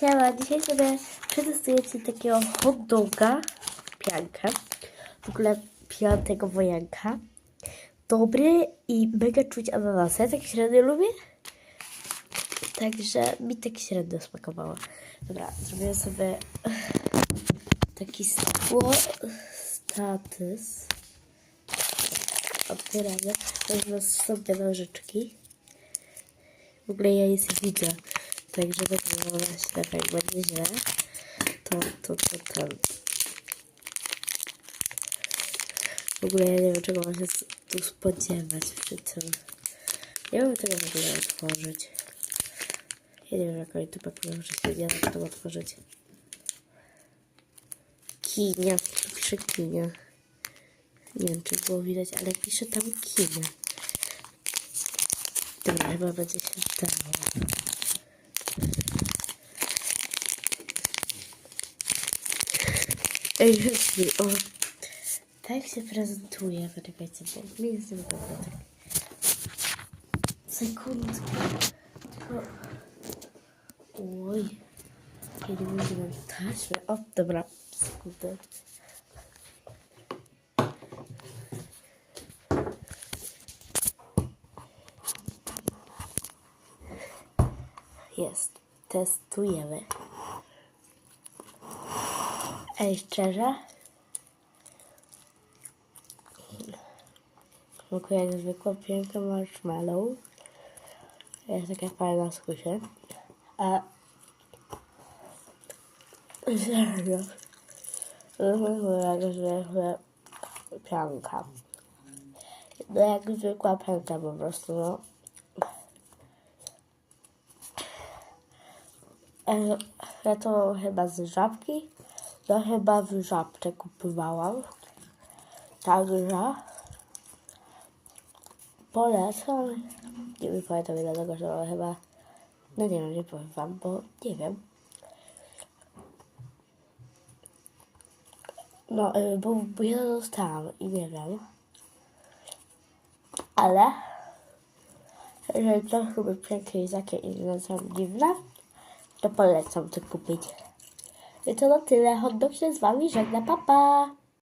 Siema, dzisiaj sobie przetestujecie takiego hot doga, piankę, w ogóle piątego wojanka. Dobry i mega czuć ananasy. Ja tak średnio lubię, także mi tak średnio smakowało. Dobra, zrobię sobie taki stło, status. Otwieramy. Weźmy sobie nożyczki. W ogóle ja jest widzę. Tak właśnie tak jak będzie źle. To, to, to, to. W ogóle ja nie wiem czego mam się tu spodziewać przy tym. Nie wiem tego w ogóle otworzyć. Ja nie wiem jak oni tu pakują, że się nie da to otworzyć. Kinia. Tu pisze kinia. Nie wiem czy było widać, ale pisze tam kinia. Dobra, chyba będzie się dało. Ej, o. Tak się prezentuje, poczekajcie, bo mi jest tak. Sekundkę. Tylko... Oj. Nie mogę mam taśmę. O, dobra, sekundę. Jest. Testujemy. Ej, szczerze? Smakuje jak zwykła piękna marshmallow. Jest taka fajna skusie. A... Serio. Smakuje jak zwykła pianka. No jak zwykła pianka po prostu, no. E, Ja to chyba z żabki. Ja chyba w żabce kupowałam. Także polecam. Nie wiem, pamiętam ile tego, że chyba. No nie wiem, nie powiem wam, bo nie wiem. No, y, bo, bo ja dostałam i nie wiem. Ale jeżeli ktoś lubi piękne i takie inne są dziwne, to polecam to kupić. To na tyle. Hot dog się z wami żegna. Pa, pa!